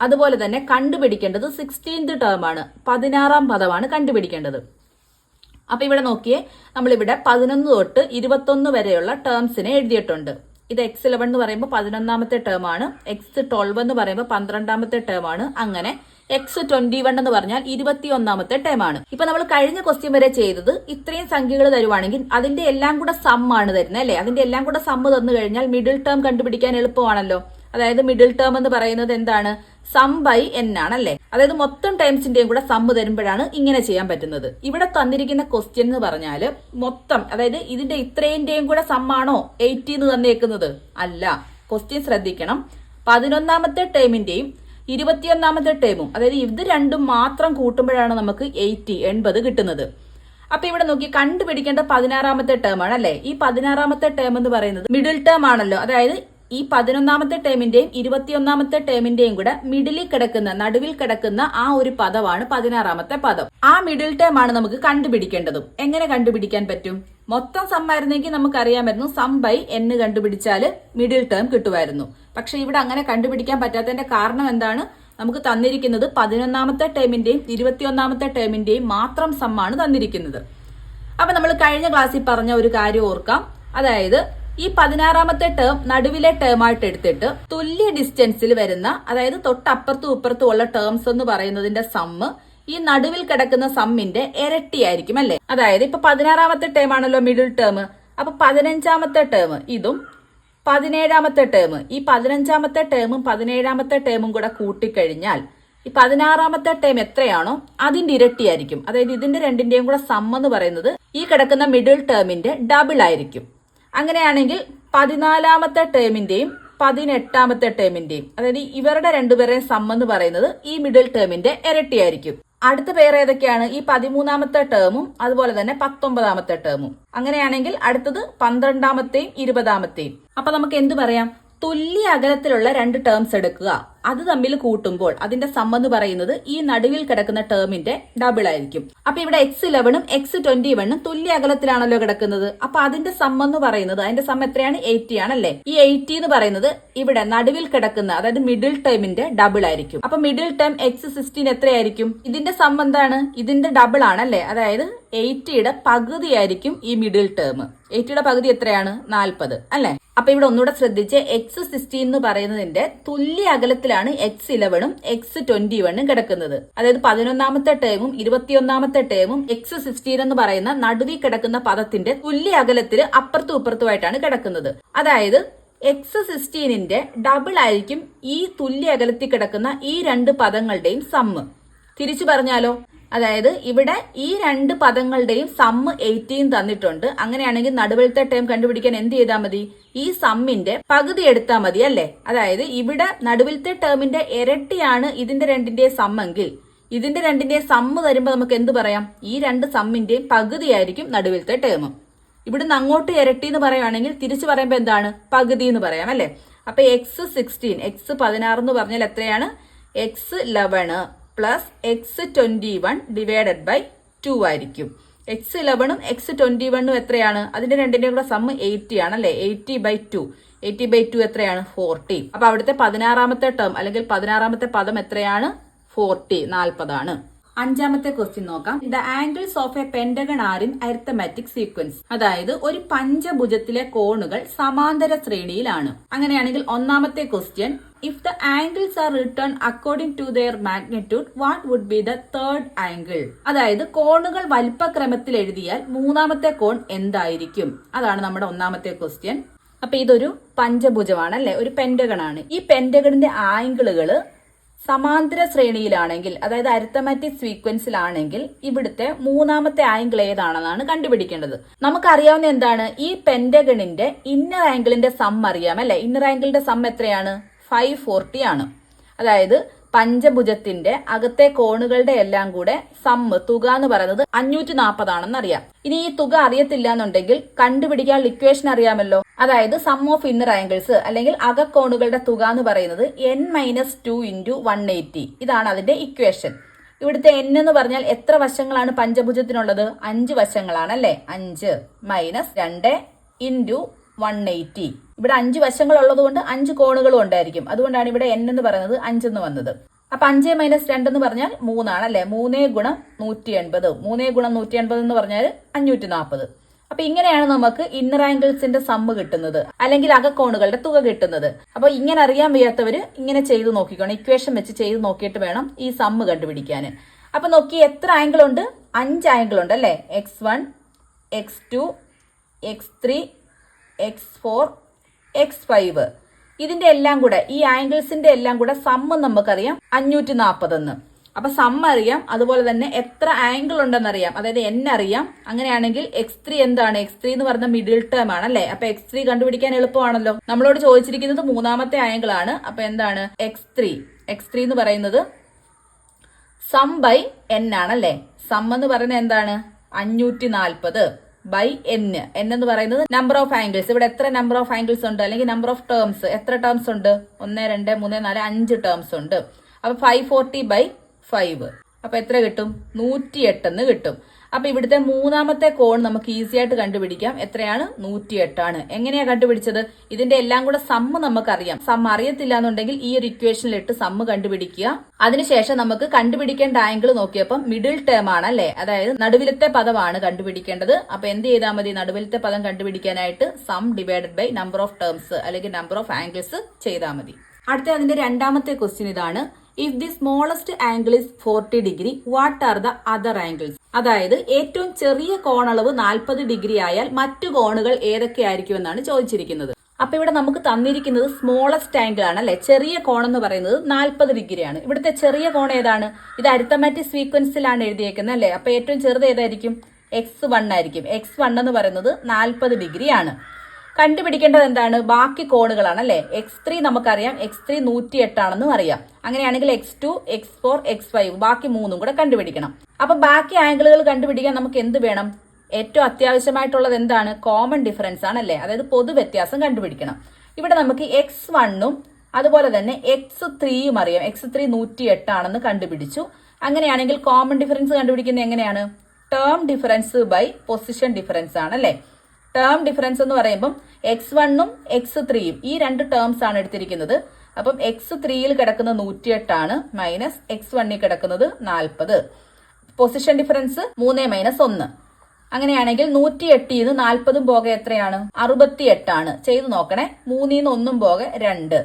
അതുപോലെ തന്നെ കണ്ടുപിടിക്കേണ്ടത് സിക്സ്റ്റീൻത് ടേം ആണ്. പതിനാറാം പദമാണ് കണ്ടുപിടിക്കേണ്ടത്. അപ്പൊ ഇവിടെ നോക്കിയേ നമ്മളിവിടെ പതിനൊന്ന് തൊട്ട് ഇരുപത്തൊന്ന് വരെയുള്ള ടേംസിനെ എഴുതിയിട്ടുണ്ട്. ഇത് എക്സ് ഇലവൻ എന്ന് പറയുമ്പോൾ പതിനൊന്നാമത്തെ ടേം ആണ്. എക്സ് ട്വൽവ് എന്ന് പറയുമ്പോൾ പന്ത്രണ്ടാമത്തെ ടേം ആണ്. അങ്ങനെ എക്സ് ട്വന്റി വൺ എന്ന് പറഞ്ഞാൽ ഇരുപത്തി ഒന്നാമത്തെ ടേം ആണ്. ഇപ്പൊ നമ്മൾ കഴിഞ്ഞ ക്വസ്റ്റ്യൻ വരെ ചെയ്തത് ഇത്രയും സംഖ്യകൾ തരുവാണെങ്കിൽ അതിന്റെ എല്ലാം കൂടെ സം ആണ് തരുന്നത് അല്ലെ? അതിന്റെ എല്ലാം കൂടെ സമ്മ് തന്നു കഴിഞ്ഞാൽ മിഡിൽ ടേം കണ്ടുപിടിക്കാൻ എളുപ്പമാണല്ലോ. അതായത് മിഡിൽ ടേം എന്ന് പറയുന്നത് എന്താണ്? സം ബൈ എൻ ആണല്ലേ അതായത് മൊത്തം ടൈംസിന്റെയും കൂടെ സമ്മ് തരുമ്പോഴാണ് ഇങ്ങനെ ചെയ്യാൻ പറ്റുന്നത്. ഇവിടെ തന്നിരിക്കുന്ന ക്വസ്റ്റ്യൻ എന്ന് പറഞ്ഞാൽ മൊത്തം അതായത് ഇതിന്റെ ഇത്രേന്റെയും കൂടെ സമ്മാണോ എയ്റ്റി എന്ന് തന്നേക്കുന്നത്. അല്ല. ക്വസ്റ്റ്യൻ ശ്രദ്ധിക്കണം. പതിനൊന്നാമത്തെ ടൈമിന്റെയും ഇരുപത്തിയൊന്നാമത്തെ ടേമും അതായത് ഇത് രണ്ടും മാത്രം കൂട്ടുമ്പോഴാണ് നമുക്ക് എയ്റ്റി എൺപത് കിട്ടുന്നത്. അപ്പൊ ഇവിടെ നോക്കി കണ്ടുപിടിക്കേണ്ട പതിനാറാമത്തെ ടേം ആണ് അല്ലെ? ഈ പതിനാറാമത്തെ ടേം എന്ന് പറയുന്നത് മിഡിൽ ടേം ആണല്ലോ. അതായത് ഈ പതിനൊന്നാമത്തെ ടേമിന്റെയും ഇരുപത്തിയൊന്നാമത്തെ ടേമിന്റെയും കൂടെ മിഡിലിൽ കിടക്കുന്ന നടുവിൽ കിടക്കുന്ന ആ ഒരു പദമാണ് പതിനാറാമത്തെ പദം. ആ മിഡിൽ ടേം ആണ് നമുക്ക് കണ്ടുപിടിക്കേണ്ടതും. എങ്ങനെ കണ്ടുപിടിക്കാൻ പറ്റും? മൊത്തം സമ്മായിരുന്നെങ്കിൽ നമുക്കറിയാമായിരുന്നു സം ബൈ എന്ന് കണ്ടുപിടിച്ചാൽ മിഡിൽ ടേം കിട്ടുമായിരുന്നു. പക്ഷെ ഇവിടെ അങ്ങനെ കണ്ടുപിടിക്കാൻ പറ്റാത്തതിന്റെ കാരണം എന്താണ്? നമുക്ക് തന്നിരിക്കുന്നത് പതിനൊന്നാമത്തെ ടേമിന്റെയും ഇരുപത്തിയൊന്നാമത്തെ ടേമിന്റെയും മാത്രം സമ്മാണ് തന്നിരിക്കുന്നത്. അപ്പൊ നമ്മൾ കഴിഞ്ഞ ക്ലാസ്സിൽ പറഞ്ഞ ഒരു കാര്യം ഓർക്കാം. അതായത് ഈ പതിനാറാമത്തെ ടേം നടുവിലെ ടേം ആയിട്ട് എടുത്തിട്ട് തുല്യ ഡിസ്റ്റൻസിൽ വരുന്ന അതായത് തൊട്ടപ്പുറത്തും ഇപ്പുറത്തും ഉള്ള ടേംസ് എന്ന് പറയുന്നതിന്റെ സമ്മ് ഈ നടുവിൽ കിടക്കുന്ന സമ്മിന്റെ ഇരട്ടിയായിരിക്കും അല്ലേ അതായത് ഇപ്പൊ പതിനാറാമത്തെ ടേം ആണല്ലോ മിഡിൽ ടേം അപ്പൊ പതിനഞ്ചാമത്തെ ടേം ഇതും പതിനേഴാമത്തെ ടേം ഈ പതിനഞ്ചാമത്തെ ടേമും പതിനേഴാമത്തെ ടേമും കൂടെ കൂട്ടിക്കഴിഞ്ഞാൽ ഈ പതിനാറാമത്തെ ടേം എത്രയാണോ അതിന്റെ ഇരട്ടിയായിരിക്കും. അതായത് ഇതിന്റെ രണ്ടിന്റെയും കൂടെ സം എന്ന് പറയുന്നത് ഈ കിടക്കുന്ന മിഡിൽ ടേമിന്റെ ഡബിൾ ആയിരിക്കും. അങ്ങനെയാണെങ്കിൽ പതിനാലാമത്തെ ടേമിന്റെയും പതിനെട്ടാമത്തെ ടേമിന്റെയും അതായത് ഇവരുടെ രണ്ടുപേരെയും സം എന്ന് പറയുന്നത് ഈ മിഡിൽ ടേമിന്റെ ഇരട്ടിയായിരിക്കും. അടുത്ത പേർ ഏതൊക്കെയാണ്? ഈ പതിമൂന്നാമത്തെ ടേമും അതുപോലെ തന്നെ പത്തൊമ്പതാമത്തെ ടേമും അങ്ങനെയാണെങ്കിൽ അടുത്തത് പന്ത്രണ്ടാമത്തെയും ഇരുപതാമത്തെയും. അപ്പൊ നമുക്ക് എന്ത് പറയാം? തുല്യ അകലത്തിലുള്ള രണ്ട് ടേംസ് എടുക്കുക. അത് തമ്മിൽ കൂട്ടുമ്പോൾ അതിന്റെ സം എന്ന് പറയുന്നത് ഈ നടുവിൽ കിടക്കുന്ന ടേമിന്റെ ഡബിൾ ആയിരിക്കും. അപ്പൊ ഇവിടെ എക്സ് ഇലവനും എക്സ് ട്വന്റി വണ്ണും തുല്യ അകലത്തിലാണല്ലോ കിടക്കുന്നത്. അപ്പൊ അതിന്റെ സം എന്ന് പറയുന്നത് അതിന്റെ സം എത്രയാണ്? എയ്റ്റി ആണല്ലേ? ഈ എയ്റ്റി എന്ന് പറയുന്നത് ഇവിടെ നടുവിൽ കിടക്കുന്ന അതായത് മിഡിൽ ടേമിന്റെ ഡബിൾ ആയിരിക്കും. അപ്പൊ മിഡിൽ ടേം എക്സ് സിക്സ്റ്റീൻ എത്രയായിരിക്കും? ഇതിന്റെ സം എന്താണ്? ഇതിന്റെ ഡബിൾ ആണല്ലേ? അതായത് എയ്റ്റിയുടെ പകുതിയായിരിക്കും ഈ മിഡിൽ ടേം എയ്റ്റിയുടെ പകുതി എത്രയാണ്? നാൽപ്പത് അല്ലേ? അപ്പൊ ഇവിടെ ഒന്നുകൂടെ ശ്രദ്ധിച്ച് എക്സ് സിക്സ്റ്റീൻ എന്ന് പറയുന്നതിന്റെ തുല്യ അകലത്തിലാണ് എക്സ് ഇലവനും എക്സ് ട്വന്റി വണ്ണും കിടക്കുന്നത്. അതായത് പതിനൊന്നാമത്തെ ടേമും ഇരുപത്തിയൊന്നാമത്തെ ടേമും എക്സ് സിക്സ്റ്റീൻ എന്ന് പറയുന്ന നടുവിൽ കിടക്കുന്ന പദത്തിന്റെ തുല്യ അകലത്തിൽ അപ്പുറത്തും ഇപ്പുറത്തുമായിട്ടാണ് കിടക്കുന്നത്. അതായത് എക്സ് സിക്സ്റ്റീനിന്റെ ഡബിൾ ആയിരിക്കും ഈ തുല്യ അകലത്തിൽ കിടക്കുന്ന ഈ രണ്ട് പദങ്ങളുടെയും സമ്മ് തിരിച്ചു പറഞ്ഞാലോ? അതായത് ഇവിടെ ഈ രണ്ട് പദങ്ങളുടെയും സമ്മ് എയ്റ്റീൻ തന്നിട്ടുണ്ട്. അങ്ങനെയാണെങ്കിൽ നടുവിലത്തെ ടേം കണ്ടുപിടിക്കാൻ എന്ത് ചെയ്താൽ മതി? ഈ സമ്മിന്റെ പകുതി എടുത്താൽ മതി അല്ലേ? അതായത് ഇവിടെ നടുവിലത്തെ ടേമിന്റെ ഇരട്ടിയാണ് ഇതിന്റെ രണ്ടിന്റെ സമ്മെങ്കിൽ ഇതിന്റെ രണ്ടിന്റെ സമ്മ് തരുമ്പോൾ നമുക്ക് എന്ത് പറയാം? ഈ രണ്ട് സമ്മിന്റെയും പകുതിയായിരിക്കും നടുവിലത്തെ ടേം ഇവിടുന്ന് അങ്ങോട്ട് ഇരട്ടി എന്ന് പറയുകയാണെങ്കിൽ തിരിച്ചു പറയുമ്പോൾ എന്താണ്? പകുതി എന്ന് പറയാം അല്ലേ? അപ്പൊ എക്സ് സിക്സ്റ്റീൻ എക്സ് പതിനാറ് എന്ന് പറഞ്ഞാൽ എത്രയാണ്? X eleven plus X twenty one divided by two ആയിരിക്കും എക്സ് ഇലവണും എക്സ് ട്വന്റി വണ്ണും എത്രയാണ്? അതിന്റെ രണ്ടിന്റെയും കൂടെ സമ്മ് എയ്റ്റി ആണ് അല്ലെ? Eighty by two eighty by two എത്രയാണ്? ഫോർട്ടി അപ്പോൾ അവിടുത്തെ പതിനാറാമത്തെ ടേം അല്ലെങ്കിൽ പതിനാറാമത്തെ പദം എത്രയാണ്? ഫോർട്ടി നാൽപ്പതാണ്. അഞ്ചാമത്തെ ക്വസ്റ്റ്യൻ നോക്കാം. The angles of a pentagon are in arithmetic sequence അതായത് ഒരു പഞ്ചഭുജത്തിലെ കോണുകൾ സമാന്തര ശ്രേണിയിലാണ്. അങ്ങനെയാണെങ്കിൽ ഒന്നാമത്തെ question if the angles are written according to their magnitude what would be the third angle അതായത് കോണുകൾ വലിപ്പക്രമത്തിൽ എഴുതിയാൽ മൂന്നാമത്തെ കോൺ എന്തായിരിക്കും? അതാണ് നമ്മുടെ ഒന്നാമത്തെ ക്വസ്റ്റ്യൻ അപ്പൊ ഇതൊരു പഞ്ചഭുജമാണ് അല്ലെ ഒരു പെൻഡഗൺ ആണ്. ഈ പെൻഡഗണിന്റെ ആംഗിളുകൾ സമാന്തര ശ്രേണിയിലാണെങ്കിൽ അതായത് അരിത്തമാറ്റിക് സീക്വൻസിലാണെങ്കിൽ ഇവിടുത്തെ മൂന്നാമത്തെ ആംഗിൾ ഏതാണെന്നാണ് കണ്ടുപിടിക്കേണ്ടത്. നമുക്കറിയാവുന്ന എന്താണ്? ഈ പെൻഡഗണിന്റെ ഇന്നർ ആംഗിളിന്റെ സം അറിയാം അല്ലെ? ഇന്നർ ആംഗിളിന്റെ സം എത്രയാണ്? ഫൈവ് ഫോർട്ടി ആണ്. അതായത് പഞ്ചഭുജത്തിന്റെ അകത്തെ കോണുകളുടെ എല്ലാം കൂടെ സമ്മ് തുക എന്ന് പറയുന്നത് അഞ്ഞൂറ്റി നാൽപ്പതാണെന്ന് അറിയാം ഇനി ഈ തുക അറിയത്തില്ല എന്നുണ്ടെങ്കിൽ കണ്ടുപിടിക്കാൻ ഇക്വേഷൻ അറിയാമല്ലോ. അതായത് സം ഓഫ് ഇന്നർ ആംഗിൾസ് അല്ലെങ്കിൽ അകക്കോണുകളുടെ തുക എന്ന് പറയുന്നത് N minus two into one eighty ഇതാണ് അതിന്റെ ഇക്വേഷൻ ഇവിടുത്തെ എൻ എന്ന് പറഞ്ഞാൽ എത്ര വശങ്ങളാണ് പഞ്ചഭുജത്തിനുള്ളത്? അഞ്ച് വശങ്ങളാണ് അല്ലെ അഞ്ച് മൈനസ് രണ്ട് ഇന്റു വൺ എയ്റ്റി ഇവിടെ അഞ്ച് വശങ്ങൾ ഉള്ളതുകൊണ്ട് അഞ്ച് കോണുകളും ഉണ്ടായിരിക്കും. അതുകൊണ്ടാണ് ഇവിടെ എൻ എന്ന് പറയുന്നത് അഞ്ചെന്ന് വന്നത്. അപ്പൊ അഞ്ച് മൈനസ് രണ്ട് എന്ന് പറഞ്ഞാൽ മൂന്നാണ് അല്ലെ? മൂന്നേ ഗുണം നൂറ്റി എൺപത് മൂന്നേ ഗുണം നൂറ്റി എൺപത് എന്ന് പറഞ്ഞാൽ അഞ്ഞൂറ്റി നാൽപ്പത് അപ്പൊ ഇങ്ങനെയാണ് നമുക്ക് ഇന്നർ ആംഗിൾസിന്റെ സമ്മ് കിട്ടുന്നത്. അല്ലെങ്കിൽ അകക്കോണുകളുടെ തുക കിട്ടുന്നത്. അപ്പൊ ഇങ്ങനെ അറിയാൻ വയ്യാത്തവര് ഇങ്ങനെ ചെയ്ത് നോക്കിക്കോണം. ഇക്വേഷൻ വെച്ച് ചെയ്ത് നോക്കിയിട്ട് വേണം ഈ സമ്മ് കണ്ടുപിടിക്കാൻ. അപ്പൊ നോക്കി എത്ര ആംഗിൾ ഉണ്ട്? അഞ്ച് ആംഗിൾ ഉണ്ട് അല്ലെ? X one X two X three X four X five ഇതിന്റെ എല്ലാം കൂടെ ഈ ആംഗിൾസിന്റെ എല്ലാം കൂടെ സമ്മ് നമുക്കറിയാം അഞ്ഞൂറ്റി നാൽപ്പതെന്ന് അപ്പൊ സമ്മ് അറിയാം അതുപോലെ തന്നെ എത്ര ആംഗിൾ ഉണ്ടെന്ന് അറിയാം അതായത് എൻ അറിയാം. അങ്ങനെയാണെങ്കിൽ എക്സ് ത്രീ എന്താണ്? എക്സ് ത്രീ എന്ന് പറഞ്ഞ മിഡിൽ ടേം ആണ് അല്ലെ? അപ്പൊ എക്സ് ത്രീ കണ്ടുപിടിക്കാൻ എളുപ്പമാണല്ലോ. നമ്മളോട് ചോദിച്ചിരിക്കുന്നത് മൂന്നാമത്തെ ആംഗിൾ ആണ്. അപ്പൊ എന്താണ്? എക്സ് ത്രീ എക്സ് ത്രീ എന്ന് പറയുന്നത് സം ബൈ എൻ ആണല്ലേ സം എന്ന് പറയുന്നത് എന്താണ്? അഞ്ഞൂറ്റി നാൽപ്പത് ബൈ എൻ എൻ എന്ന് പറയുന്നത് നമ്പർ ഓഫ് ആംഗിൾസ് ഇവിടെ എത്ര നമ്പർ ഓഫ് ആംഗിൾസ് ഉണ്ട്? അല്ലെങ്കിൽ നമ്പർ ഓഫ് ടേംസ് എത്ര ടേംസ് ഉണ്ട്? ഒന്ന് രണ്ട് മൂന്ന് നാല് അഞ്ച് ടേംസ് ഉണ്ട്. അപ്പൊ ഫൈവ് ഫോർട്ടി ബൈ ഫൈവ് അപ്പൊ എത്ര കിട്ടും? നൂറ്റി എട്ടെന്ന് കിട്ടും. അപ്പൊ ഇവിടുത്തെ മൂന്നാമത്തെ കോൺ നമുക്ക് ഈസി ആയിട്ട് കണ്ടുപിടിക്കാം. എത്രയാണ്? നൂറ്റി എട്ടാണ് എങ്ങനെയാ കണ്ടുപിടിച്ചത്? ഇതിന്റെ എല്ലാം കൂടെ സമ്മ് നമുക്കറിയാം. സമ്മ് അറിയത്തില്ല എന്നുണ്ടെങ്കിൽ ഈ ഒരു ഇക്വേഷനിൽ ഇട്ട് സമ്മ് കണ്ടുപിടിക്കുക. അതിനുശേഷം നമുക്ക് കണ്ടുപിടിക്കേണ്ട ആംഗിൾ നോക്കിയപ്പം മിഡിൽ ടേം ആണ് അല്ലെ അതായത് നടുവിലത്തെ പദമാണ് കണ്ടുപിടിക്കേണ്ടത്. അപ്പൊ എന്ത് ചെയ്താൽ മതി? നടുവിലത്തെ പദം കണ്ടുപിടിക്കാനായിട്ട് sum divided by number of terms അല്ലെങ്കിൽ നമ്പർ ഓഫ് ആംഗിൾസ് ചെയ്താൽ മതി. അടുത്ത അതിന്റെ രണ്ടാമത്തെ ക്വസ്റ്റ്യൻ ഇതാണ്. If the smallest angle is forty degree what are the other angles അതായത് ഏറ്റവും ചെറിയ കോണളവ് നാൽപ്പത് ഡിഗ്രി ആയാൽ മറ്റു കോണുകൾ ഏതൊക്കെയായിരിക്കും എന്നാണ് ചോദിച്ചിരിക്കുന്നത്. അപ്പൊ ഇവിടെ നമുക്ക് തന്നിരിക്കുന്നത് സ്മോളസ്റ്റ് ആംഗിൾ ആണ് അല്ലെ? ചെറിയ കോൺ എന്ന് പറയുന്നത് നാൽപ്പത് ഡിഗ്രിയാണ് ഇവിടുത്തെ ചെറിയ കോൺ ഏതാണ്? ഇത് അരിത്തമാറ്റിക് സീക്വൻസിലാണ് എഴുതിയേക്കുന്നത് അല്ലെ? അപ്പൊ ഏറ്റവും ചെറുത് ഏതായിരിക്കും? എക്സ് വൺ ആയിരിക്കും. എക്സ് വൺ എന്ന് പറയുന്നത് നാൽപ്പത് ഡിഗ്രി ആണ്. കണ്ടുപിടിക്കേണ്ടത് എന്താണ്? ബാക്കി കോണുകളാണ് അല്ലെ? എക്സ് ത്രീ നമുക്കറിയാം. എക്സ് ത്രീ നൂറ്റി എട്ടാണെന്നും അറിയാം. അങ്ങനെയാണെങ്കിൽ x two x four x five ബാക്കി മൂന്നും കൂടെ കണ്ടുപിടിക്കണം. അപ്പൊ ബാക്കി ആംഗിളുകൾ കണ്ടുപിടിക്കാൻ നമുക്ക് എന്ത് വേണം? ഏറ്റവും അത്യാവശ്യമായിട്ടുള്ളത് എന്താണ്? കോമൺ ഡിഫറൻസ് ആണല്ലേ അതായത് പൊതു വ്യത്യാസം കണ്ടുപിടിക്കണം. ഇവിടെ നമുക്ക് എക്സ് വണ്ണും അതുപോലെ തന്നെ എക്സ് ത്രീയും അറിയാം. എക്സ് ത്രീ നൂറ്റി എട്ടാണെന്ന് കണ്ടുപിടിച്ചു. അങ്ങനെയാണെങ്കിൽ കോമൺ ഡിഫറൻസ് കണ്ടുപിടിക്കുന്നത് എങ്ങനെയാണ്? Term difference by position difference ആണ് അല്ലേ? ടേം ഡിഫറൻസ് എന്ന് പറയുമ്പം എക്സ് വണ്ണും എക്സ് ത്രീയും ഈ രണ്ട് ടേംസ് ആണ് എടുത്തിരിക്കുന്നത്. അപ്പം എക്സ് ത്രീയിൽ കിടക്കുന്ന നൂറ്റിയെട്ടാണ് മൈനസ് എക്സ് വണ്ണിൽ കിടക്കുന്നത് നാൽപ്പത്. പൊസിഷൻ ഡിഫറൻസ് മൂന്ന് മൈനസ് ഒന്ന്. അങ്ങനെയാണെങ്കിൽ നൂറ്റി എട്ടിൽ നിന്ന് നാൽപ്പതും പോക എത്രയാണ്? അറുപത്തി എട്ടാണ് ചെയ്തു നോക്കണേ. മൂന്നിൽ നിന്ന് ഒന്നും പോകെ രണ്ട്.